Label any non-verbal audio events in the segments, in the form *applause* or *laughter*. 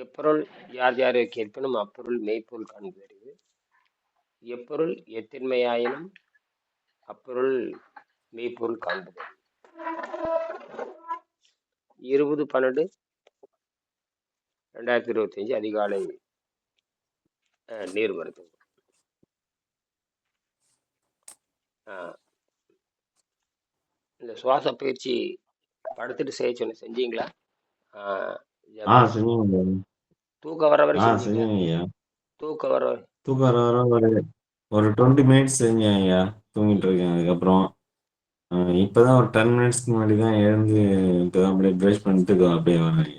எப்பொருள் யார் யாரை கேட்பினும் அப்பொருள் மெய்ப்பொருள் காண்பதறிவு எப்பொருள் எத்தின்மையாயினும் அப்பொருள் மெய்ப்பொருள் காண்பது இருபது பன்னெண்டு ரெண்டாயிரத்தி இருபத்தஞ்சு அதிகாலை நீர் மருத்துவம் ஆஹ், இந்த சுவாச பயிற்சி படுத்துட்டு செய்ய சொன்ன செஞ்சீங்களா? தூக்கம் வர வரை ஆ செஞ்சீங்க செஞ்சேங்க ஐயா. தூக்கம் வர தூக்கம் வர வர ஒரு ஒரு டுவெண்ட்டி மினிட்ஸ் செஞ்சேன் ஐயா. தூங்கிட்டு இருக்கேன் அதுக்கப்புறம். இப்பதான் ஒரு டென் மினிட்ஸ்க்கு முன்னாடி தான் எழுந்து இப்பதான் அப்படியே ப்ரஷ் பண்ணிட்டு அப்படியே வரேன்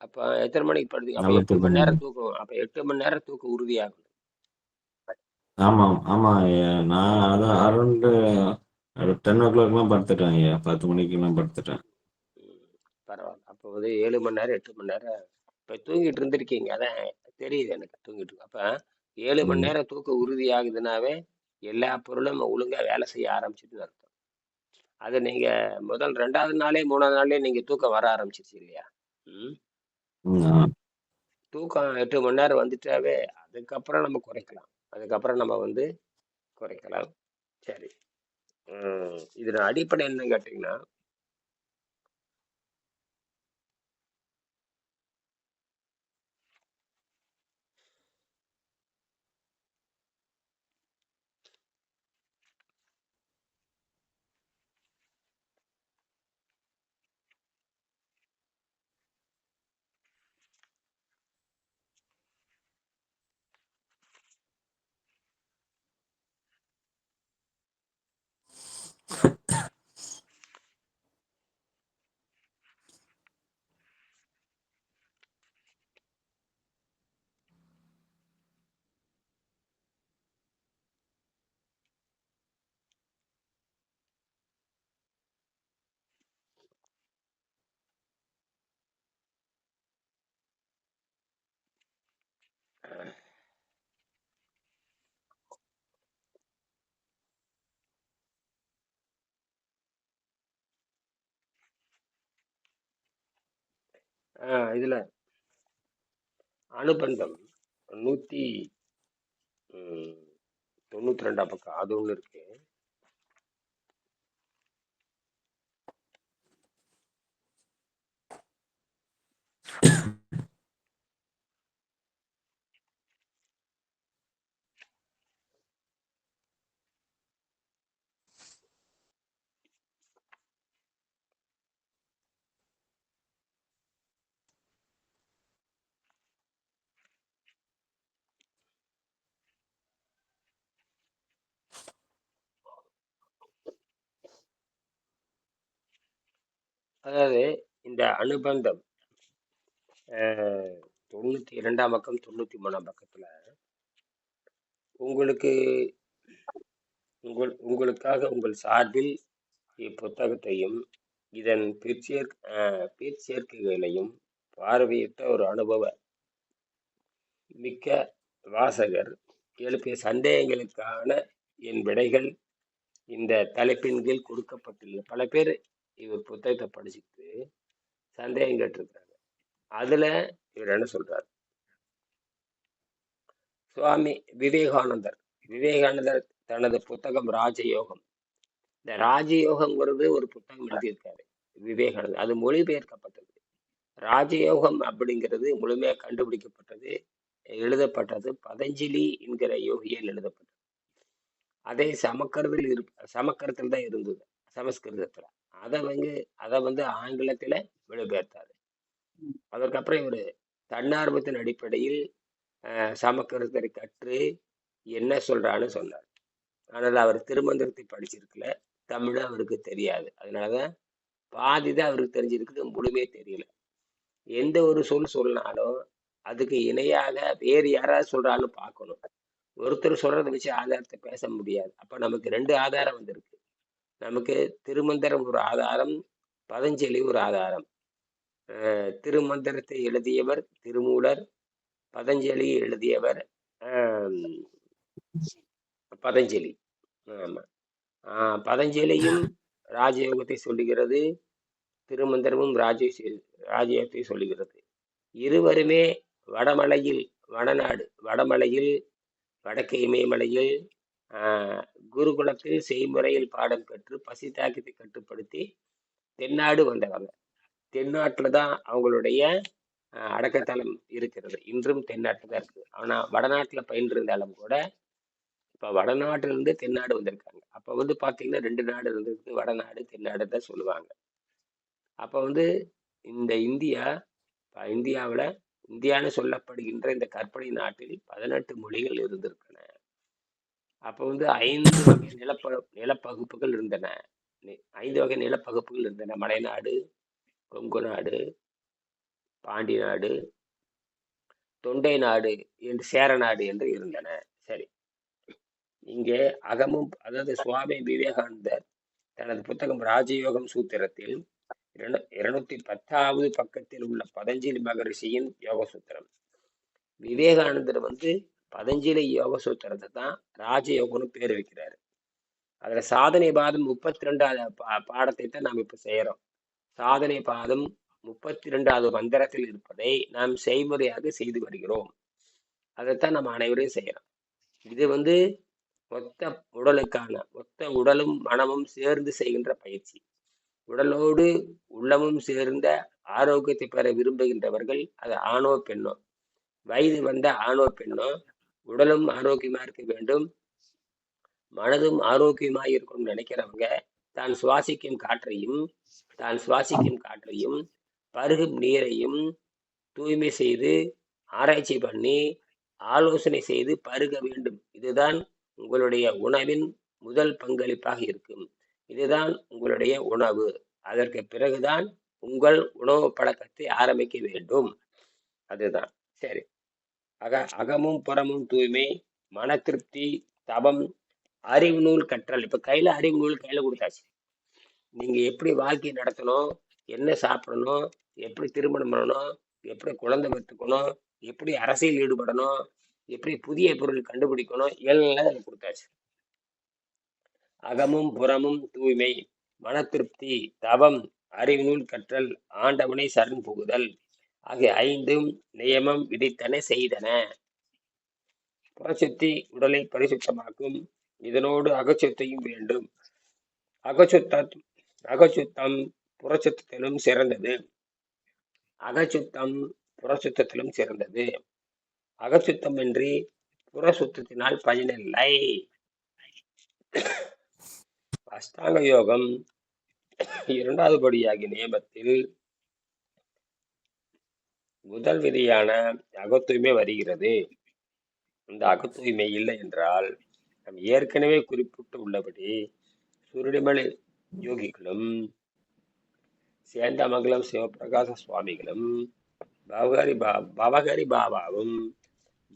அப்ப எத்தனை மணிக்கு படுத்தீங்க? அப்ப எட்டு மணி நேரம் தூக்கம் அப்ப எட்டு மணி நேரம் தூக்கம் உறுதியாகும். ஆமாம் ஆமாம் ஐயா. நான் அதான் அரௌண்டு டென் ஓ கிளாக்லாம் படுத்துட்டேன் ஐயா. பத்து மணிக்கெல்லாம் படுத்துட்டேன். பரவாயில்ல. அப்போ வந்து ஏழு மணி நேரம் எட்டு மணி நேரம் இப்போ தூங்கிட்டு இருந்திருக்கீங்க. அதான் தெரியுது எனக்கு தூங்கிட்டு இருக்கு. அப்ப ஏழு மணி நேரம் தூக்கம் உறுதி ஆகுதுனாவே எல்லா பொருளும் ஒழுங்கா வேலை செய்ய ஆரம்பிச்சிட்டுன்னு அர்த்தம். அது நீங்க முதல் ரெண்டாவது நாளே மூணாவது நாளே நீங்க தூக்கம் வர ஆரம்பிச்சிருச்சு இல்லையா? ம். தூக்கம் எட்டு மணி நேரம் வந்துட்டாவே அதுக்கப்புறம் நம்ம குறைக்கலாம். அதுக்கப்புறம் நம்ம வந்து குறைக்கலாம். சரி. ம், இதோட அடிப்படை என்னன்னு கேட்டீங்கன்னா இதுல அனுபந்தம். நூத்தி தொண்ணூற்றி தொண்ணூத்தி ரெண்டாம் பக்கம். அது ஒண்ணு இருக்கு. அதாவது இந்த அனுபந்தம் தொண்ணூற்றி தொண்ணூத்தி இரண்டாம் பக்கம் தொண்ணூத்தி மூணாம் பக்கத்துல உங்களுக்கு உங்கள் உங்களுக்காக உங்கள் சார்பில் இப்புத்தகத்தையும் இதன் பிற்சேர் ஆஹ், பிற்சேர்க்கைகளையும் பார்வையிட்ட ஒரு அனுபவ மிக்க வாசகர் எழுப்பிய சந்தேகங்களுக்கான என் விடைகள் இந்த தலைப்பின் கீழ் கொடுக்கப்பட்டுள்ளது பல பேர் இவர் புத்தகத்தை படிச்சுட்டு சந்தேகம் கேட்டிருக்காங்க அதுல இவர் என்ன சொல்றாரு? சுவாமி விவேகானந்தர். விவேகானந்தர் தனது புத்தகம் ராஜயோகம். இந்த ராஜயோகங்கிறது ஒரு புத்தகம் எழுதியிருக்காரு விவேகானந்தர். அது மொழிபெயர்க்கப்பட்டது. ராஜயோகம் அப்படிங்கிறது முழுமையாக கண்டுபிடிக்கப்பட்டது எழுதப்பட்டது பதஞ்சலி என்கிற யோகியால் எழுதப்பட்டது. அதே சமக்கரத்தில் இரு சமக்கரத்தில் தான் இருந்தது. சமஸ்கிருதத்துல. அதை வந்து அதை வந்து ஆங்கிலத்துல மொழிபெயர்த்தாரு. அதற்கப்புறம் இவர் தன்னார்வத்தின் அடிப்படையில் சமஸ்கிருதத்தை கற்று என்ன சொல்றான்னு சொன்னார். ஆனால் அவர் திருமந்திரத்தை படிச்சிருக்கல. தமிழ் அவருக்கு தெரியாது. அதனாலதான் பாதி தான் அவருக்கு தெரிஞ்சிருக்குது முழுமையே தெரியல. எந்த ஒரு சொல் சொன்னாலும் அதுக்கு இணையாக வேறு யாராவது சொல்றாலும் பார்க்கணும். ஒருத்தர் சொல்றதை வச்சு ஆதாரத்தை பேச முடியாது. அப்ப நமக்கு ரெண்டு ஆதாரம் வந்திருக்கு. நமக்கு திருமந்திரம் ஒரு ஆதாரம் பதஞ்சலி ஒரு ஆதாரம். திருமந்திரத்தை எழுதியவர் திருமூலர் பதஞ்சலி எழுதியவர் பதஞ்சலி. ஆமா. பதஞ்சலியும் ராஜயோகத்தை சொல்லுகிறது திருமந்திரமும் ராஜ ராஜயோகத்தை சொல்லுகிறது. இருவருமே வடமலையில் வடநாடு வடமலையில் வடக்கு இமயமலையில் குருகுலத்தில் செய்முறையில் பாடம் பெற்று பசி தாக்கத்தை கட்டுப்படுத்தி தென்னாடு வந்தவங்க. தென்னாட்டில் தான் அவங்களுடைய அடக்கத்தலம் இருக்கிறது. இன்றும் தென்னாட்டில் தான் இருக்குது. ஆனால் வடநாட்டில் பயின்றிருந்தாலும் கூட இப்போ வடநாட்டிலிருந்து தென்னாடு வந்திருக்காங்க. அப்போ வந்து பார்த்தீங்கன்னா ரெண்டு நாடு இருந்திருக்கு வடநாடு தென்னாடு தான் சொல்லுவாங்க. அப்போ வந்து இந்த இந்தியா இப்போ இந்தியாவில் இந்தியான்னு சொல்லப்படுகின்ற இந்த கற்பனை நாட்டில் பதினெட்டு மொழிகள் இருந்திருக்கு. அப்போ வந்து ஐந்து வகை நிலப்ப நிலப்பகுப்புகள் இருந்தன. ஐந்து வகை நிலப்பகுப்புகள் இருந்தன. மலைநாடு கொங்கு நாடு பாண்டி நாடு தொண்டை நாடு என்று சேர நாடு என்று இருந்தன. சரி. இங்கே அகமும் அதாவது சுவாமி விவேகானந்தர் தனது புத்தகம் ராஜயோகம் சூத்திரத்தில் இருநூத்தி பத்தாவது பக்கத்தில் உள்ள பதஞ்சலி மகரிஷியின் யோக சூத்திரம் விவேகானந்தர் வந்து பதஞ்சலி யோக சூத்திரத்தை தான் ராஜயோகம்னு பேர் வைக்கிறாரு. அதில் சாதனை பாதம் முப்பத்தி ரெண்டாவது பா- பாடத்தை தான் நாம் இப்போ செய்கிறோம் சாதனை பாதம் முப்பத்தி ரெண்டாவது மந்திரத்தில் இருப்பதை நாம் செய்முறையாக செய்து வருகிறோம். அதைத்தான் நம்ம அனைவரையும் செய்கிறோம் இது வந்து மொத்த உடலுக்கான மொத்த உடலும் மனமும் சேர்ந்து செய்கின்ற பயிற்சி. உடலோடு உள்ளமும் சேர்ந்த ஆரோக்கியத்தை பெற விரும்புகின்றவர்கள் அது ஆணோ பெண்ணோ? வயது வந்த ஆணோ பெண்ணோ? உடலும் ஆரோக்கியமா இருக்க வேண்டும். மனதும் ஆரோக்கியமா இருக்கணும்னு நினைக்கிறவங்க தான் சுவாசிக்கும் காற்றையும் தான் சுவாசிக்கும் காற்றையும் பருகும் நீரையும் தூய்மை செய்து ஆராய்ச்சி பண்ணி ஆலோசனை செய்து பருக வேண்டும். இதுதான் உங்களுடைய உணவின் முதல் பங்களிப்பாக இருக்கும். இதுதான் உங்களுடைய உணவு. அதற்கு பிறகுதான் உங்கள் உணவு பழக்கத்தை ஆரம்பிக்க வேண்டும். அதுதான். சரி. அக அகமும் புறமும் தூய்மை மன திருப்தி தபம் அறிவு நூல் கற்றல். இப்போ கையில் அறிவு நூல் கையில் கொடுத்தாச்சு. நீங்கள் எப்படி வாழ்க்கை நடத்தணும் என்ன சாப்பிடணும் எப்படி திருமணம் பண்ணணும் எப்படி குழந்தை பெற்றுக்கணும் எப்படி அரசியல் ஈடுபடணும் எப்படி புதிய பொருள் கண்டுபிடிக்கணும் எல்லாம் எனக்கு கொடுத்தாச்சு. அகமும் புறமும் தூய்மை மன திருப்தி தவம் அறிவு நூல் கற்றல் ஆண்டவனை சரண் புகுதல். ஆகிய ஐந்தும் நியமம் விதித்தன செய்தன. புறச்சுத்தி உடலை பரிசுத்தமாக்கும் இதனோடு அகச்சுத்தையும் வேண்டும். அகச்சுத்த அகச்சுத்தம் புறச்சுத்தத்திலும் சிறந்தது. அகச்சுத்தம் புறச்சுத்தத்திலும் சிறந்தது. அகச்சுத்தமின்றி புறசுத்தத்தினால் பயனில்லை. அஷ்டாங்க யோகம் இரண்டாவது படியாகிய நியமத்தில் முதல் விதியான அகத்தூய்மை வருகிறது. இந்த அகத்தூய்மை இல்லை என்றால் நாம் ஏற்கனவே குறிப்பிட்டு உள்ளபடி சுருடிமலை யோகிகளும் சேந்தமங்கலம் சிவபிரகாச சுவாமிகளும் பவகரி பா பவகரி பாபாவும்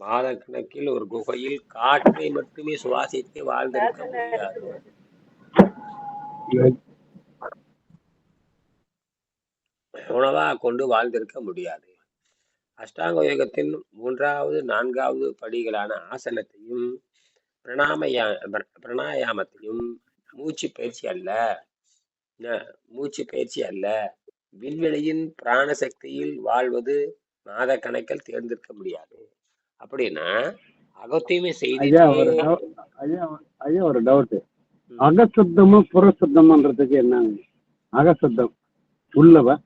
மாதக்கணக்கில் ஒரு குகையில் காற்றை மட்டுமே சுவாசித்து வாழ்ந்திருக்க முடியாது. உணவா கொண்டு வாழ்ந்திருக்க முடியாது. அஷ்டாங்க யோகத்தின் மூன்றாவது நான்காவது படிகளான ஆசனத்தையும் பிரணாமயா பிர- பிரணாயாமத்தையும் மூச்சு பயிற்சி அல்ல. மூச்சு பயிற்சி அல்ல. விண்வெளியின் பிராண சக்தியில் வாழ்வது மாத கணக்கில் தேர்ந்தெடுக்க முடியாது. அப்படின்னா அகத்தூய்மை டவு- ஐயா ஒரு டவுட் ம், அகசுத்தமும் புறசுத்தம்ன்றதுக்கு என்ன அகசுத்தம். உள்ளவ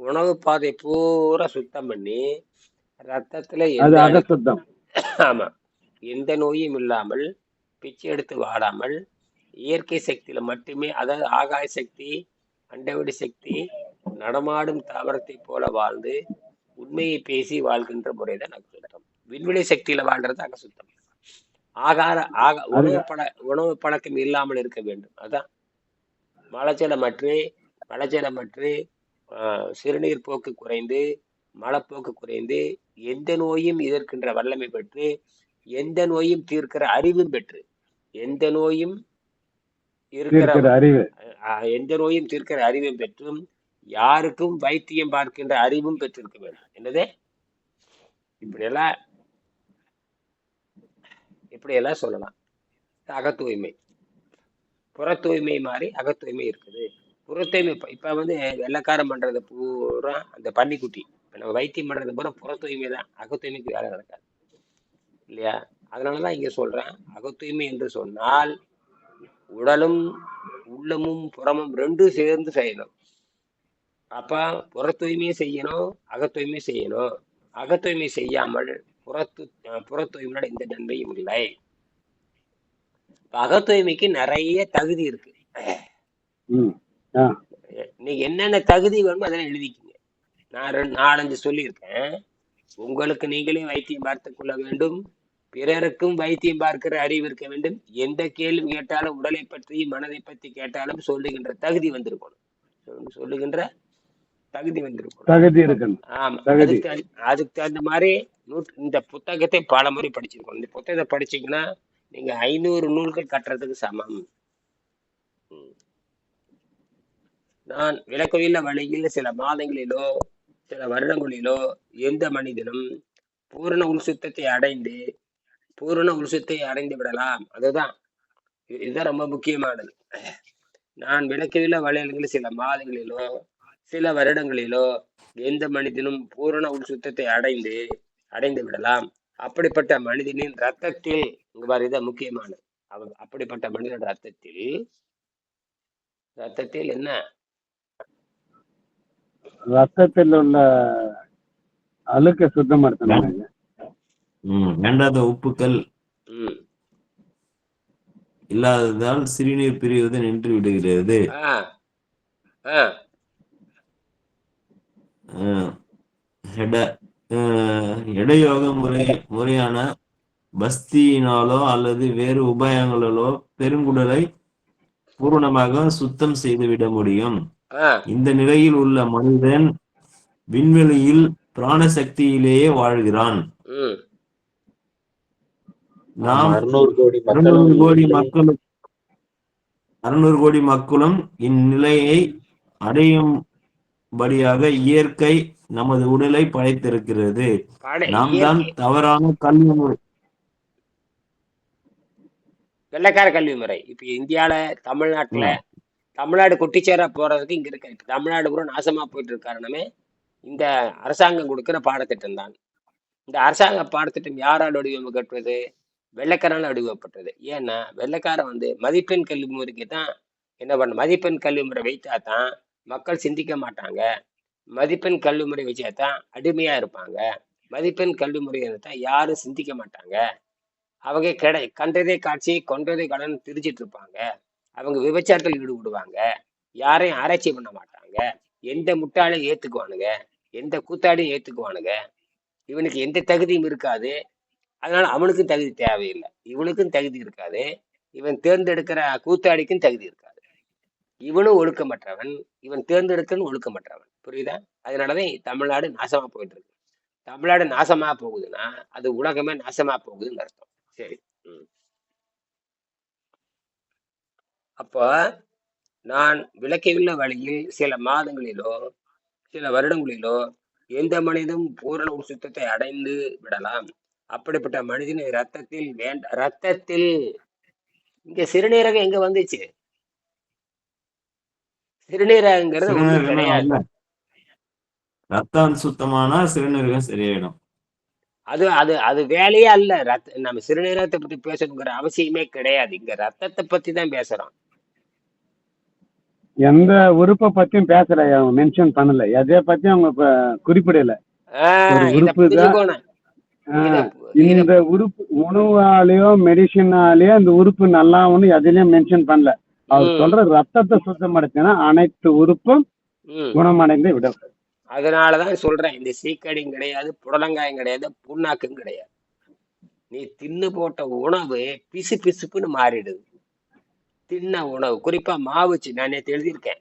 உணவு பாதை பூரா சுத்தம் பண்ணி ரத்தத்துல அது அகசுத்தம் *coughs* ஆமா. எந்த நோயும் இல்லாமல் பிச்சை எடுத்து வாடாமல் இயற்கை சக்தியில மட்டுமே அதாவது ஆகாய சக்தி அண்டவெளி சக்தி நடமாடும் தாவரத்தை போல வாழ்ந்து உண்மையை பேசி வாழ்கின்ற முறைதான் அகசுத்தம் விண்வெளி சக்தியில வாழ்றது அகசுத்தம் ஆகார ஆக உணவு பழ உணவு பழக்கம் இல்லாமல் இருக்க வேண்டும். அதான். மலச்சலமற்று மலச்சலமற்று சிறுநீர் போக்கு குறைந்து மலப்போக்கு குறைந்து எந்த நோயும் எதிர்க்கின்ற வல்லமை பெற்று எந்த நோயும் தீர்க்கிற அறிவும் பெற்று எந்த நோயும் இருக்கிற அறிவு. எந்த நோயும் தீர்க்கிற அறிவும் பெற்றும் யாருக்கும் வைத்தியம் பார்க்கின்ற அறிவும் பெற்றிருக்க வேண்டும். என்னது? இப்படியெல்லாம் இப்படியெல்லாம் சொல்லலாம். அக தூய்மை புற தூய்மை மாதிரி அக தூய்மை இருக்குது. புற இப்போ இப்போ வந்து வெள்ளக்காரம் பண்ணுறது பூரா அந்த பன்னிக்குட்டி இப்போ நம்ம வைத்தியம் பண்ணுறது பூரா புறத்தூய்மை தான் அகத்தூய்மைக்கு வேலை நடக்காது. இல்லையா? அதனாலதான் இங்க சொல்றேன் சொல்கிறேன் அகத்தூய்மை என்று சொன்னால் உடலும் உள்ளமும் புறமும் ரெண்டும் சேர்ந்து செய்யணும். அப்ப புற தூய்மையும் செய்யணும் அகத்தூய்மையும் செய்யணும். அகத்தூய்மை செய்யாமல் புறத்து அஹ் புற தூய்மையோட எந்த நன்மையும் இல்லை. இப்போ அக நிறைய தகுதி இருக்கு. நீங்க என்னென்ன தகுதி வேணுமோ அதெல்லாம் எழுதிக்கங்க. நான் ரெண்டு நாலஞ்சு சொல்லியிருக்கேன். உங்களுக்கு நீங்களே வைத்தியம் பார்த்துக் கொள்ள வேண்டும். பிறருக்கும் வைத்தியம் பார்க்கிற அறிவு இருக்க வேண்டும். எந்த கேள்வி கேட்டாலும் உடலை பற்றி மனதை பற்றி கேட்டாலும் சொல்லுகின்ற தகுதி வந்திருக்கணும். சொல்லு- சொல்லுகின்ற தகுதி வந்திருக்கணும். தகுதி இருக்கணும். ஆமா. அதுக்கு அதுக்கு தகுந்த மாதிரி இந்த புத்தகத்தை பல முறை படிச்சிருக்கணும் இந்த புத்தகத்தை படிச்சீங்கன்னா நீங்க ஐநூறு நூல்கள் கட்டுறதுக்கு சமம். நான் விளக்கவில்லை வழியில் சில மாதங்களிலோ சில வருடங்களிலோ எந்த மனிதனும் பூரண உள்சுத்தத்தை அடைந்து பூரண உள்சுத்தை அடைந்து விடலாம். அதுதான். இதுதான் ரொம்ப முக்கியமானது. நான் விளக்கவில்லை வழிகளில் சில மாதங்களிலோ சில வருடங்களிலோ எந்த மனிதனும் பூரண உள்சுத்தத்தை அடைந்து அடைந்து விடலாம். அப்படிப்பட்ட மனிதனின் ரத்தத்தில் இங்க பாரு இதான் முக்கியமானது. அவ அப்படிப்பட்ட மனிதன் ரத்தத்தில் ரத்தத்தில் என்ன? ரத்தத்தில் உள்ள அழுக்க சுத்தப்படுத்தணும். வேண்டாத உப்புக்கள் இல்லாததால் சிறுநீர் பிரிவது நின்று விடுகிறது. ஆ ஆ. அஹ், எட- அஹ், இடையோக முறை முறையான பஸ்தியினாலோ அல்லது வேறு உபாயங்களாலோ பெருங்குடலை பூரணமாக சுத்தம் செய்துவிட முடியும். இந்த நிலையில் உள்ள மனிதன் விண்வெளியில் பிராணசக்தியிலேயே வாழ்கிறான். ம். நாம் அறுநூறு கோடி மக்களும் கோடி மக்களும் அறுநூறு கோடி மக்களும் இந்நிலையை அடையும்படியாக இயற்கை நமது உடலை படைத்திருக்கிறது. படை நாம் தான் தவறான கல்வி முறை. வெள்ளைக்கார கல்வி முறை. இப்ப இந்தியால தமிழ்நாட்டுல தமிழ்நாடு குட்டிச்சேரா போறதுக்கு இங்க இருக்க இப்ப தமிழ்நாடு கூட நாசமா போயிட்டு இருக்க இந்த அரசாங்கம் கொடுக்கிற பாடத்திட்டம் தான். இந்த அரசாங்க பாடத்திட்டம் யாரால் வடிவமைக்கப்பட்டது? வெள்ளைக்காரனால் வடிவப்பட்டது. ஏன்னா வெள்ளைக்காரன் வந்து மதிப்பெண் கல்வி முறைக்கு தான் என்ன பண்ண மதிப்பெண் கல்வி முறை வைத்தா தான் மக்கள் சிந்திக்க மாட்டாங்க. மதிப்பெண் கல்வி முறை வச்சா தான் அடிமையா இருப்பாங்க. மதிப்பெண் கல்வி முறை தான் யாரும் சிந்திக்க மாட்டாங்க. அவங்க கிடை கண்டதே காட்சி கொண்டதே கடன் திரிச்சிட்டு இருப்பாங்க. அவங்க விபச்சாரத்தில் ஈடுபடுவாங்க. யாரையும் ஆராய்ச்சி பண்ண மாட்டாங்க. எந்த முட்டாளையும் ஏத்துக்குவானுங்க. எந்த கூத்தாடியும் ஏத்துக்குவானுங்க. இவனுக்கு எந்த தகுதியும் இருக்காது. அதனால அவனுக்கும் தகுதி தேவையில்லை. இவனுக்கும் தகுதி இருக்காது. இவன் தேர்ந்தெடுக்கிற கூத்தாடிக்கும் தகுதி இருக்காது. இவனும் ஒழுக்கமற்றவன். இவன் தேர்ந்தெடுக்கன்னு ஒழுக்கமற்றவன். புரியுதா? அதனாலதான் தமிழ்நாடு நாசமா போயிட்டு இருக்கு தமிழ்நாடு நாசமா போகுதுன்னா அது உலகமே நாசமா போகுதுன்னு அர்த்தம். சரி. ம். அப்போ நான் விளக்கியுள்ள வழியில் சில மாதங்களிலோ சில வருடங்களிலோ எந்த மனிதனும் பூரண சுத்தத்தை அடைந்து விடலாம். அப்படிப்பட்ட மனிதன் ரத்தத்தில் வேண்ட ரத்தத்தில் இங்க சிறுநீரகம் எங்க வந்துச்சு? சிறுநீரகங்கிறது கிடையாது. ரத்தம் சுத்தமானா சிறுநீரகம் சரியாயிடும். அது அது அது வேலையே அல்ல. ரத்த நம்ம சிறுநீரகத்தை பத்தி பேசணுங்கிற அவசியமே கிடையாது. இங்க ரத்தத்தை பத்தி தான் பேசுறோம். எந்த உறுப்பை பத்தியும் பேசல அவங்க மென்ஷன் பண்ணல. எதை பத்தியும் அவங்க குறிப்பிடல. உறுப்பு இந்த உறுப்பு உணவாலேயோ மெடிசினாலேயோ இந்த உறுப்பு நல்லா ஒண்ணு எதுலயும் மென்ஷன் பண்ணல. அவர் சொல்ற ரத்தத்தை சுத்தப்படுத்தினா அனைத்து உறுப்பும் குணமடைந்து விடும். அதனாலதான் சொல்றேன். இந்த சீக்கடியும் கிடையாது புடலங்காயும் கிடையாது புண்ணாக்கும் கிடையாது. நீ தின்னு போட்ட உணவு பிசு பிசுப்புன்னு மாறிடுது. தின்ன உணவு. குறிப்பா மாவுச்சு. நான் நேற்று எழுதியிருக்கேன்.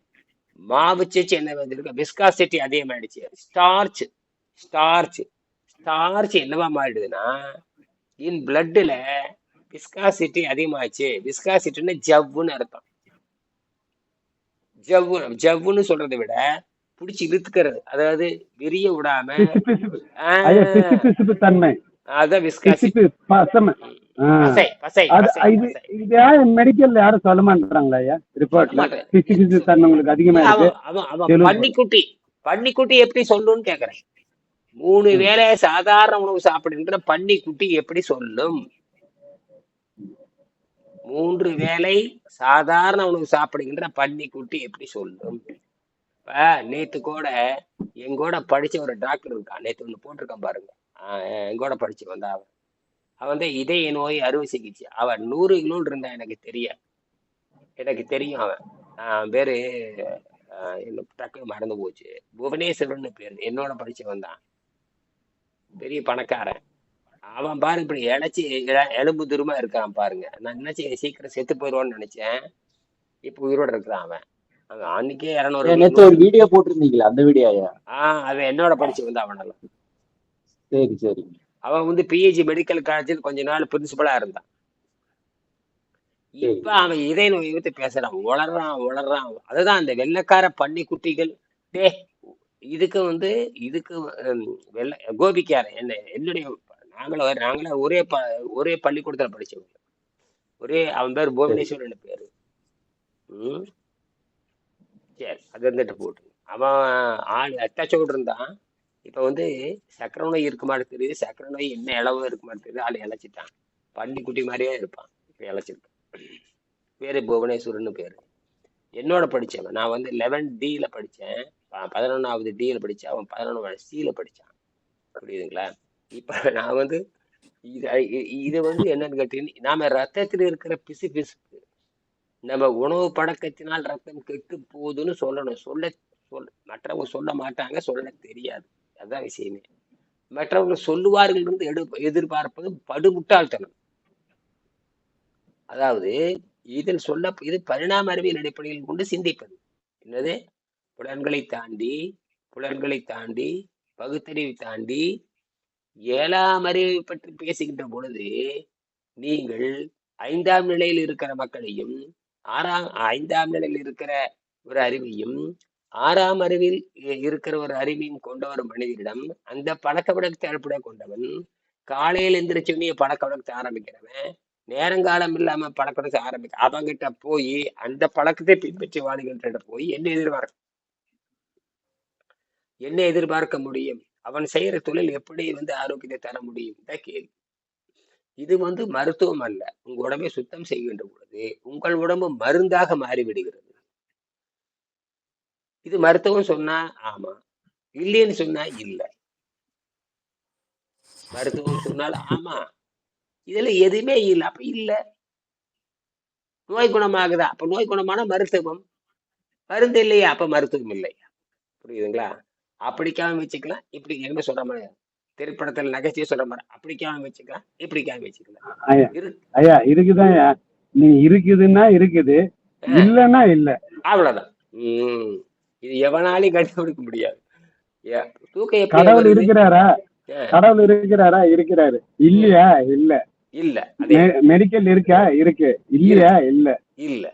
மாவுச்சேச்சு என்ன வந்திருக்கு? விஸ்காசிட்டி அதிகமாயிடுச்சு ஸ்டார்ச். ஸ்டார்ச். ஸ்டார்ச் என்னவா மாறிடுதுன்னா இன் பிளட்ல விஸ்காசிட்டி அதிகமாச்சு விஸ்காசிட்டின்னு ஜவ்வுன்னு அர்த்தம். ஜவ்வு ஜவ்வுன்னு சொல்றதை விட பிடிச்சி இழுத்துக்கிறது. அதாவது விரிய விடாம அதான் விஸ்காசிட்டி. யாரும் மெடிக்கல்ல யாரும் சொல்ல மாட்டாங்களா ஐயா? ரிப்போர்ட்ல அதிகமா இருக்கு. பன்னிக்குட்டி பன்னிக்குட்டி எப்படி சொல்லுன்னு கேக்குறேன். மூணு வேளை சாதாரண உணவு சாப்பிடுகின்ற பன்னி குட்டி எப்படி சொல்லும்? மூன்று வேளை சாதாரண உணவு சாப்பிடுகின்ற பன்னி குட்டி எப்படி சொல்லும்? இப்ப நேத்து கூட எங்கூட படிச்ச ஒரு டாக்டர் இருக்கான். நேத்து ஒண்ணு போட்டிருக்கான் பாருங்க. எங்கூட படிச்சு வந்தா அவன். அவன் வந்து இதய நோய் அறுவை சிகிச்சை. அவன் நூறு கிலோ இருந்தான் எனக்கு தெரிய எனக்கு தெரியும் அவன். பேரு டக்குனு மறந்து போச்சு. புவனேஸ்வரன் பேரு. என்னோட படிச்சவன் தான். பெரிய பணக்காரன். அவன் பாரு இப்படி இழைச்சி இழ- எலும்பு துருமா இருக்கான் பாருங்க. நான் நினைச்சு சீக்கிரம் செத்து போயிடுவான்னு நினைச்சேன். இப்ப உயிரோட இருக்கிறான் அவன். அவன் அன்னைக்கே இரநூறு நேத்து ஒரு வீடியோ போட்டிருந்தீங்களா அந்த வீடியோயா? ஆஹ் அவன் என்னோட படிச்சு வந்தான் அவனெல்லாம். சரி சரி. அவன் வந்து பிஹெச்சி மெடிக்கல் காலேஜில் கொஞ்ச நாள் பிரின்சிபலா இருந்தான். இப்ப அவன் இதய நோயை பத்தி பேசுறான். உளறான் உளறான். அதுதான் அந்த வெள்ளைக்கார பன்னி குட்டிகள். டே இதுக்கு வந்து இதுக்கு வெள்ளை கோபிக்காரன். என்ன என்னுடைய நாங்களும் நாங்களே ஒரே ப ஒரே பள்ளிக்கூடத்துல படிச்சவங்க. ஒரே அவன் பேர் புவனேஸ்வரன் பேரு. சரி அது இருந்துட்டு போட்டு. அவன் ஆள் அட்டாச்சோடு இருந்தான் இப்போ வந்து சக்கரை நோய் இருக்க மாட்டேங்குது தெரியுது சக்கரை நோய் என்ன இளவு இருக்க மாட்டேங்குது ஆள் இழைச்சிட்டான். பன்னி மாதிரியே இருப்பான். இப்போ இழைச்சிருக்கான் பேரு புவனேஸ்வரன் பேர். என்னோட படித்தவன் நான் வந்து லெவன் டியில் படித்தேன் பதினொன்றாவது டியில் படித்தேன் அவன் பதினொன்றாவது சியில் படிச்சான். புரியுதுங்களா? இப்போ நான் வந்து இது இது வந்து என்னன்னு கேட்டீங்கன்னா நாம ரத்தத்தில் இருக்கிற பிசு பிசுக்கு நம்ம உணவு பழக்கத்தினால் ரத்தம் கெட்டு போகுதுன்னு சொல்லணும். சொல்ல சொல் மற்றவங்க சொல்ல மாட்டாங்க சொல்ல தெரியாது. அதுதான் விஷயமே. மற்றவங்க சொல்லுவார்கள் இருந்து எடு எதிர்பார்ப்பது படுமுட்டாள்தனம். அதாவது இதில் சொல்ல இது பரிணாம அறிவியல் அடிப்படையில் கொண்டு சிந்திப்பது. என்னது? புலன்களை தாண்டி புலன்களை தாண்டி பகுத்தறிவை தாண்டி ஏழாம் அறிவை பற்றி பேசுகின்ற பொழுது நீங்கள் ஐந்தாம் நிலையில் இருக்கிற மக்களையும் ஆறாம் ஐந்தாம் நிலையில் இருக்கிற ஒரு அறிவையும் ஆறாம் அறிவில் இருக்கிற ஒரு அறிவையும் கொண்ட ஒரு மனிதரிடம் அந்த பழக்க வழக்கத்தை அடிப்படை கொண்டவன் காலையில் எந்திரிச்சோடனே பழக்க வழக்கத்தை ஆரம்பிக்கிறவன் நேரங்காலம் இல்லாம பழக்க வழக்கத்தை ஆரம்பிக்க அவங்கிட்ட போய் அந்த பழக்கத்தை பின்பற்றி வாழ்கின்ற போய் என்ன எதிர்பார்க்க என்ன எதிர்பார்க்க முடியும்? அவன் செய்யற தொழில் எப்படி வந்து ஆரோக்கியத்தை தர முடியும்? இதான் கேள்வி. இது வந்து மருத்துவம் அல்ல. உங்க உடம்பை சுத்தம் செய்கின்ற பொழுது உங்கள் உடம்பு மருந்தாக மாறிவிடுகிறது. இது மருத்துவம் சொன்னா ஆமா. இல்லைன்னு சொன்னா இல்ல. மருத்துவம் சொன்னால் ஆமா. இதுல எதுவுமே இல்ல. அப்ப இல்ல. நோய் குணமாகுதா? அப்ப நோய் குணமான மருத்துவம். மருந்து இல்லையா? அப்ப மருத்துவம் இல்லையா புரியுதுங்களா? அப்படிக்காம வச்சுக்கலாம். இப்படி என்ன சொல்ற மாதிரி? திரைப்படத்துல நகைச்சுவை சொல்ற மாதிரி. அப்படிக்காம வச்சுக்கலாம். இப்படிக்காம வச்சுக்கலாம். ஐயா இரு ஐயா இருக்குதான் நீ இருக்குதுன்னா இருக்குது. இல்லைன்னா இல்ல. அவ்வளவுதான். உம் இது எவனாலையும் கண்டுபிடிக்க முடியாது. எப்படி கடவுள் இருக்கிறாரா? கடவுள் இருக்கிறாரா? இருக்கிறாரு. இல்லையா? இல்ல. இல்ல. மெடிக்கல் இருக்கா? இருக்கு. இல்லையா? இல்ல. இல்ல.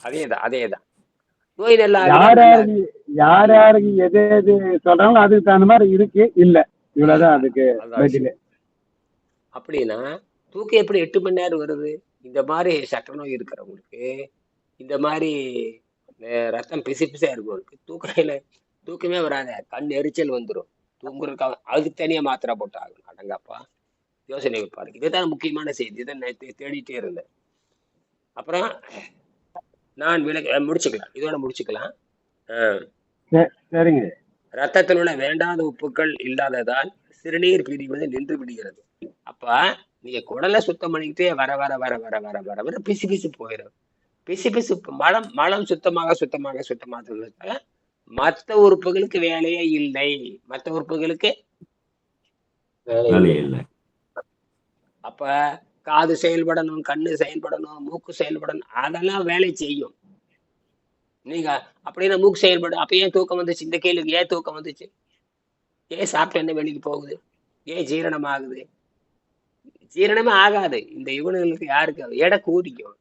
அதேதான் அதேதான். நோய் நல்லா யார் நல்லா யாருக்கு யார் யாருக்கு எது எது சொல்றாங்களோ அதுக்கு தகுந்த மாதிரி இருக்கு. இல்ல. இவ்வளவுதான் அதுக்கு பதில் அப்படின்னா தூக்கம் எப்படி எட்டு மணி நேரம் வருது? இந்த மாதிரி சக்கரை நோய் இருக்கிறவங்களுக்கு இந்த மாதிரி ரத்தம் பிசு பிசா இருக்கவங்களுக்கு தூக்கம் இல்ல தூக்கமே வராது. கண் எரிச்சல் வந்துடும் தூங்குறதுக்கு அதுக்கு தனியா மாத்திரை போட்டு ஆகணும் அடங்கப்பா. யோசனை வைப்பாரு. இதுதான் முக்கியமான செய்தி. இதை தேடிட்டே இருந்தேன். அப்புறம் நான் விளக்க முடிச்சுக்கலாம். இதோட முடிச்சுக்கலாம். சரிங்க. ரத்தத்தில் உள்ள வேண்டாத உப்புக்கள் இல்லாததால் சிறுநீர் பிரிவது நின்று விடுகிறது. அப்ப நீங்க குடலை சுத்தம் பண்ணிக்கிட்டே வர வர வர வர வர வர வர பிசு பிசு போயிடும் பிசு பிசு மலம் மலம் சுத்தமாக சுத்தமாக சுத்தமாக மற்ற உறுப்புகளுக்கு வேலையே இல்லை. மற்ற உறுப்புகளுக்கு அப்ப காது செயல்படணும் கண்ணு செயல்படணும் மூக்கு செயல்படணும் அதெல்லாம் வேலை செய்யும். நீங்க அப்படின்னா மூக்கு செயல்படும் அப்ப ஏன் தூக்கம் வந்துச்சு? இந்த கேள்விக்கு ஏன் தூக்கம் வந்துச்சு? ஏன் சாப்பிட்ட என்ன வெளிக்கு போகுது? ஏன் ஜீரணம் ஆகுது? ஜீரணமே ஆகாது. இந்த இவனுங்களுக்கு யாருக்கு? எடை கூடிக்கும்.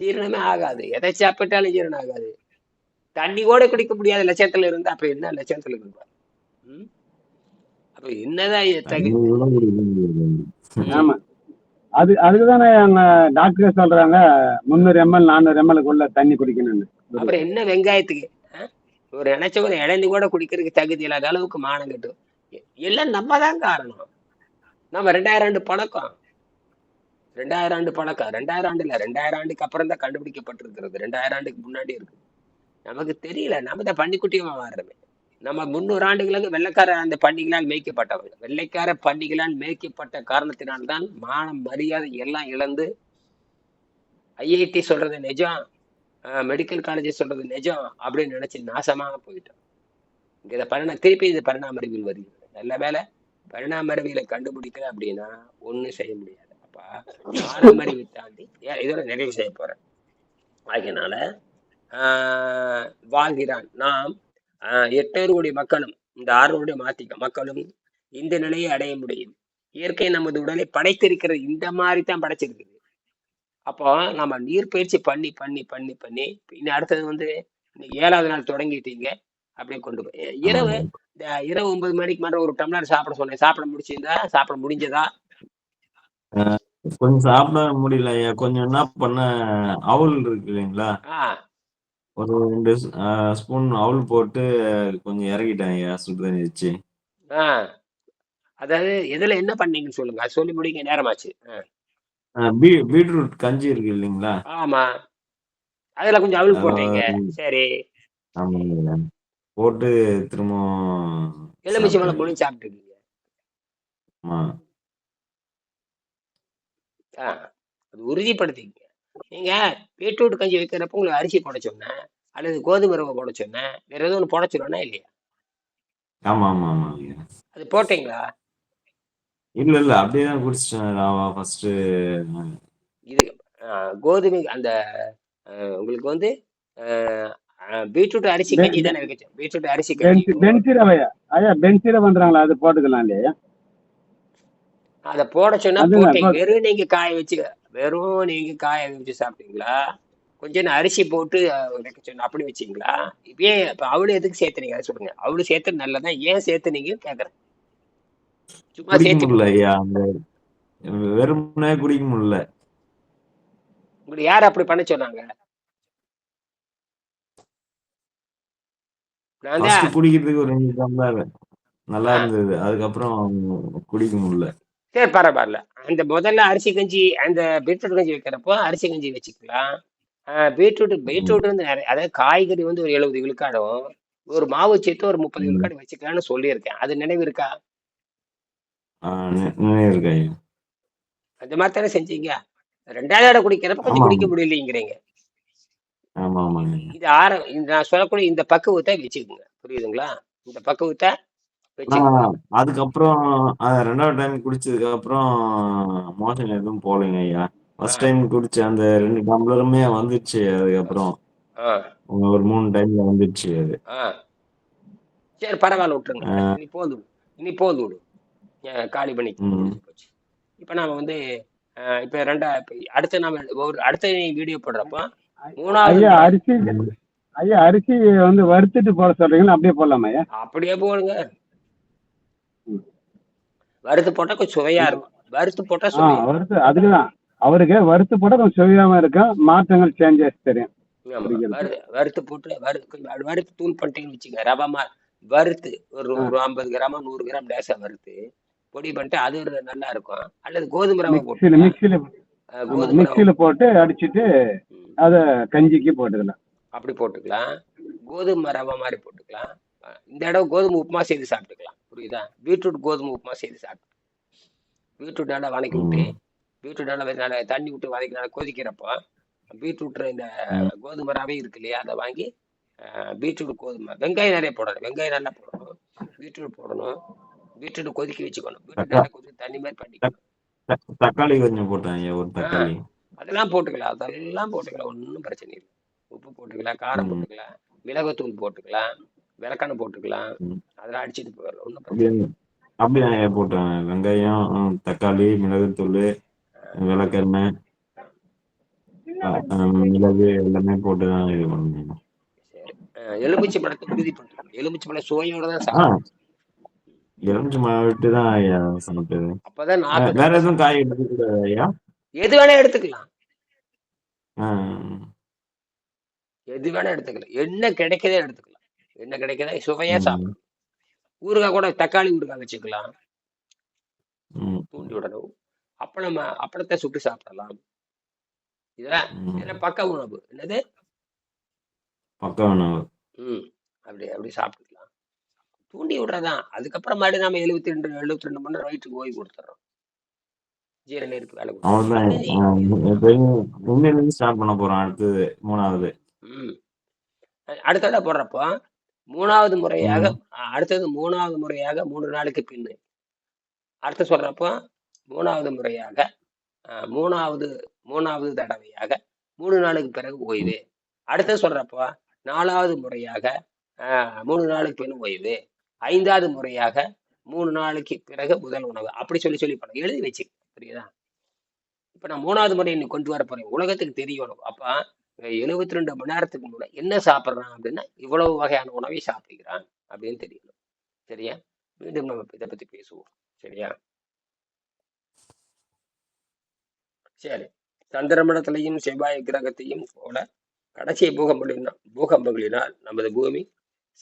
ஜீரணமே ஆகாது எதை சாப்பிட்டாலும் ஜீரணம் ஆகாது தண்ணி கூட குடிக்க முடியாத லட்சத்துல இருந்தா அப்ப என்ன லட்சத்துல இருப்பார்? ம்? அப்ப என்னதான் ஆமா. அது அதுக்குதானே அங்க டாக்டர் சொல்றாங்க முந்நூறு எம்எல் நானூறு எம்எல்க்குள்ள தண்ணி குடிக்கணும்னு. அப்புறம் என்ன வெங்காயத்துக்கு? ஒரு நினைச்ச ஒரு இளநி கூட குடிக்கிறதுக்கு தகுதி இல்லாத அளவுக்கு மானம் கட்டும். எல்லாம் நம்ம தான் காரணம். நம்ம ரெண்டாயிரம் ஆண்டு பழக்கம். ரெண்டாயிரம் ஆண்டு பழக்கம். ரெண்டாயிரம் ஆண்டு இல்லை ரெண்டாயிரம் ஆண்டுக்கு அப்புறம் தான் கண்டுபிடிக்கப்பட்டிருக்கிறது. ரெண்டாயிரம் ஆண்டுக்கு முன்னாடி இருக்கு. நமக்கு தெரியல. நம்ம தான் பன்னிக்குட்டியமா மாறுறோமே. நம்ம முன்னூறு ஆண்டுகளுக்கு வெள்ளைக்கார அந்த பண்டிகளால் மேய்க்கப்பட்டவங்க வெள்ளைக்கார பண்டிகளால் மேய்க்கப்பட்ட காரணத்தினால்தான் மானம் மரியாதை எல்லாம் இழந்து ஐஐடி சொல்றது நிஜம். மெடிக்கல் காலேஜ் சொல்றது நிஜம் அப்படின்னு நினைச்சு நாசமா போயிட்டோம். இங்க இதை பரிணா திருப்பி இது பரிணாம அறிவியல் வருகிறது நல்ல வேலை பரிணாம அறிவியலை கண்டுபிடிக்கல அப்படின்னா ஒண்ணும் செய்ய முடியாது. அறிவை தாண்டி இதோட நிறைவு செய்ய போறேன். ஆகையினால வாழ்கிறான் நாம் ஆஹ் எட்டூறு கோடி மக்களும் இந்த ஆறு கோடி மாத்திக்க மக்களும் இந்த நிலையை அடைய முடியும். இயற்கை நமது உடலை படைத்திருக்கிறது இந்த மாதிரி தான் படைச்சிருக்குது. அப்போ நம்ம நீர் பயிற்சி பண்ணி பண்ணி பண்ணி பண்ணி இனி அடுத்தது வந்து ஏழாவது நாள் தொடங்கிட்டீங்க அப்படியே கொண்டு போய் இரவு இந்த இரவு ஒன்பது மணிக்கு மேல ஒரு டம்ளர் சாப்பிட சொன்னேன். சாப்பிட முடிச்சிருந்தா சாப்பிட முடிஞ்சதா? கொஞ்சம் சாப்பிட முடியல. ஐயா கொஞ்சம் என்ன பண்ண அவுல் இருக்கு இல்லைங்களா? ஆஹ் ஒரு ரெண்டு ஸ்பூன் அவுல் போட்டு கொஞ்சம் இறக்கிட்டேன் ஐயா சுடு தண்ணி வச்சு. அதாவது எதுல என்ன பண்ணீங்கன்னு சொல்லுங்க. அது சொல்லி முடிக்க நேரமாச்சு. ஆஹ் ஆ, பீ பீட்ரூட் கஞ்சி இருக்கு இல்லைங்களா? ஆமா. அதுல கொஞ்சம் அது போட்டீங்க. சரி. ஆமாங்க ஐயா. போட்டு திரும்ப எலுமிச்சை பழம் சாப்பிட்டேன். முழு சாப்பிட்டுருக்கீங்க. ஆமா. ஆ அது உறுதிப்படுத்திக்கங்க நீங்க பீட்ரூட் கஞ்சி வைக்கிறப்ப உங்களுக்கு அரிசி போட சொன்னேன் அல்லது கோதுமை ரவை போட சொன்னேன் வேற ஏதோ ஒன்று போட சொன்னா இல்லையா? ஆமா ஆமா ஆமா. அது போட்டீங்களா? இல்ல இல்ல அப்படியே தான் குடிச்சிட்டேன் ராவா ஃபர்ஸ்ட் இது கோதுமை அந்த உங்களுக்கு வந்து பீட்ரூட் அரிசி கஞ்சி தானே வைக்க பீட்ரூட் அரிசி கஞ்சி. பென்சி ரவையா ஐயா பென்சி ரவைன்றாங்களா அது போட்டுக்கலாம் இல்லையா? அதை போட சொன்னா அதுதான் போட்டீங்க போ- வெறும் நீங்க காய வச்சு வெறும் நீங்க காய வச்சு சாப்பிட்டீங்களா? கொஞ்சம் அரிசி போட்டு சொன்ன அப்படி வச்சீங்களா? இப்ப ஏன் இப்ப அவளு எதுக்கு சேர்த்துனீங்க அதை சொல்லுங்க. அவளு சேர்த்து நல்லதா? ஏன் சேர்த்துனீங்கன்னு கேக்குறேன். சும்மா சேர்த்து வெறுமனே குடிக்க முடியல. உங்களுக்கு யார் அப்படி பண்ண சொன்னாங்க? குடிக்கிறதுக்கு ஒரு ரெண்டு நல்லா இருந்தது. அதுக்கப்புறம் குடிக்க முடியல. சரி பரவாயில்ல. அந்த முதல்ல அரிசி கஞ்சி அந்த பீட்ரூட் கஞ்சி வைக்கிறப்போ அரிசி கஞ்சி வச்சுக்கலாம். பீட்ரூட் பீட்ரூட் வந்து நிறைய அதாவது காய்கறி வந்து ஒரு எழுபது விழுக்காடும் ஒரு மாவு சேர்த்து ஒரு முப்பது. விழுக்காடு வச்சுக்கலாம்னு சொல்லியிருக்கேன். அது நினைவு இருக்கா? அந்த மாதிரி தானே செஞ்சீங்க. ரெண்டாவது இடம் குடிக்கிறப்ப கொஞ்சம் குடிக்க முடியலைங்கிறீங்க. இது ஆர நான் சொல்லக்கூடிய இந்த பக்குவத்தை வச்சுக்கோங்க. புரியுதுங்களா? இந்த பக்குவத்தை அதுக்கப்புறம் அது ரெண்டாவது டைம் குடிச்சதுக்கு அப்புறம் மோஷன் எதுவும் போகலைங்க ஐயா. ஃபர்ஸ்ட் டைம் குடிச்ச அந்த ரெண்டு டம்ளருமே வந்துச்சு அதுக்கப்புறம். ஆ. ஒரு மூணு டைம்ல வந்துச்சு அது. ஆ. சரி பரவாயில்ல விட்டுருங்க. ஆ, இனி போந்து விடு இனி போந்து விடு. காலி பண்ணிக்க ம். முடிஞ்சு போச்சு. இப்போ நாம வந்து இப்போ ரெண்டா இப்போ அடுத்து நாம ஒரு அடுத்த வீடியோ போடுறப்போ மூணாவது ஐயா முறை அரிசி ம். ஐயா அரிசி வந்து வறுத்துட்டு போட சொல்றீங்களா? அப்படியே போடலாமா ஐயா? அப்படியே போடுங்க. வறுத்து போட்டா கொஞ்சம் சுவையா இருக்கும். வறுத்து போட்டா வறுத்து அதுக்குதான். அவருக்கு வறுத்து போட கொஞ்சம் சுவையாம இருக்கும். மாற்றங்கள் சேஞ்சஸ் தெரியும். வறுத்து போட்டு வறு கொஞ்சம் அது வறுத்து தூள் பண்ணிட்டீங்கன்னு வச்சுங்க ரவா மா வறுத்து ஒரு ஒரு ஐம்பது கிராமா நூறு கிராம் லேசா வறுத்து பொடி பண்ணிட்டு அது ஒரு நல்லா இருக்கும். அல்லது கோதுமை ரவை போட்டுக்கலாம். மிக்சியில் மிக்சியில் போட்டு அடிச்சிட்டு அதை கஞ்சிக்கு போட்டுக்கலாம். அப்படி போட்டுக்கலாம். கோதுமை ரவை மாதிரி போட்டுக்கலாம். இந்த இடம் கோதுமை உப்புமா செய்து சாப்பிட்டுக்கலாம். புரியுதா? பீட்ரூட் கோதுமை உப்புமா செய்து சாப்பிட்டு பீட்ரூட் நல்லா வதக்கி விட்டு. பீட்ரூட் நல்லா நல்லா தண்ணி விட்டு வதக்கி நல்லா கொதிக்கிறப்போ பீட்ரூட் இந்த. கோதுமை ரவை இருக்கு இல்லையா அதை வாங்கி பீட்ரூட் கோதுமை வெங்காயம் நிறைய போடணும். வெங்காயம் நல்லா போடணும். பீட்ரூட் போடணும். பீட்ரூட் கொதிக்க வச்சுக்கணும். பீட்ரூட் நல்லா கொதி தண்ணி மாதிரி பண்ணிக்கணும். தக்- தக்- தக்காளி கொஞ்சம் ஒரு தக்காளி. அதெல்லாம் போட்டுக்கலாம். அதெல்லாம் போட்டுக்கலாம். ஒன்றும் பிரச்சனை இல்லை. உப்பு போட்டுக்கலாம் காரம். போட்டுக்கலாம். மிளகுத்தூள் போட்டுக்கலாம். விளக்கெண்ணெய் போட்டுக்கலாம். அதெல்லாம் அடிச்சுட்டு போயிடலாம். ஒன்றும் அப்படியே போட்டேன் வெங்காயம் தக்காளி மிளகுத்தூள் விளக்கெண்ணெய் மிளகு எல்லாமே போட்டு தான் இது அஹ், எலுமிச்சை பழத்தை உறுதி பண்ணிக்கணும் எலுமிச்சை பழம் சுவையோட தான் ஆ. சாப்பிடணும். எலுமிச்சை விட்டு தான் ஐயா சாப்பிட்டது அப்பதான் வேற எதுவும் சாப்பிடும் காய் எடுத்துக்கூடாது ஐயா? எது வேணா எடுத்துக்கலாம். எது வேணா எடுத்துக்கலாம். என்ன கிடைக்குதோ எடுத்துக்கலாம். என்ன கிடைக்குதோ? சுவையா ம். சாப்பிடணும் ஊறுகாய் கூட தக்காளி ஊறுகாய் வச்சுக்கலாம். தூண்டி விடணும். அப்ப நம்ம அப்பளத்தை சுட்டு சாப்பிடலாம். இதெல்லாம் பக்க உணவு? என்னது? பக்க உணவு. ம். அப்படி அப்படி சாப்பிட்டுக்கலாம். தூண்டி விடுறதான் அதுக்கப்புறம் மறுபடியும் நம்ம எழுபத்தி ரெண்டு எழுபத்தி ரெண்டு மணி நேரம் வயிற்றுக்கு ஓய்வு கொடுத்துறோம். ஜீரண இருக்கு வேலை பண்ண போறோம் அடுத்தது மூணாவது. ம். அடுத்த தடவை போடுறப்போ மூணாவது முறையாக அடுத்தது மூணாவது முறையாக மூணு நாளுக்கு பின்னு. அடுத்து சொல்றப்போ மூணாவது முறையாக மூணாவது மூணாவது தடவையாக மூணு நாளுக்கு பிறகு ஓய்வு. அடுத்து சொல்றப்போ நாலாவது முறையாக மூணு நாளுக்கு பின் ஓய்வு. ஐந்தாவது முறையாக மூணு நாளைக்கு பிறகு முதல் உணவு. அப்படி சொல்லி சொல்லி பண்ண எழுதி வச்சு புரியுதா? இப்ப நான் மூணாவது முறை இன்னைக்கு கொண்டு வர போறேன். உலகத்துக்கு தெரியணும். அப்ப எழுபத்தி ரெண்டு மணி நேரத்துக்கு முன்னாடி என்ன சாப்பிட்றான் அப்படின்னா இவ்வளவு வகையான உணவை சாப்பிடுகிறான் அப்படின்னு தெரியணும். சரியா? மீண்டும் நம்ம இதை பத்தி பேசுவோம். சரியா? சரி. சந்திரமணத்திலையும் செவ்வாய் கிரகத்தையும் போல கடைசி பூகம்பங்களினால் பூகம்பங்களினால் நமது பூமி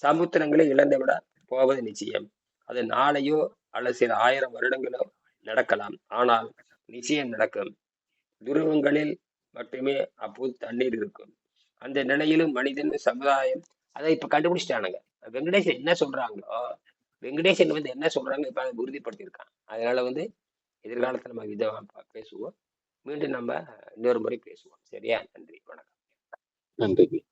சமுத்திரங்களை இழந்துவிட போவது நிச்சயம். அது நாளையோ அல்லது சில ஆயிரம் வருடங்களோ நடக்கலாம். ஆனால் நிச்சயம் நடக்கும். துருவங்களில் மட்டுமே அப்போது தண்ணீர் இருக்கும். அந்த நிலையிலும் மனிதன் சமுதாயம் அதை இப்ப கண்டுபிடிச்சிட்டானுங்க. வெங்கடேசன் என்ன சொல்றாங்களோ வெங்கடேசன் வந்து என்ன சொல்றாங்க இப்ப அதை உறுதிப்படுத்தியிருக்கான். அதனால வந்து எதிர்காலத்துல நம்ம விதமா பேசுவோம். மீண்டும் நம்ம இன்னொரு முறை பேசுவோம். சரியா? நன்றி. வணக்கம். நன்றி.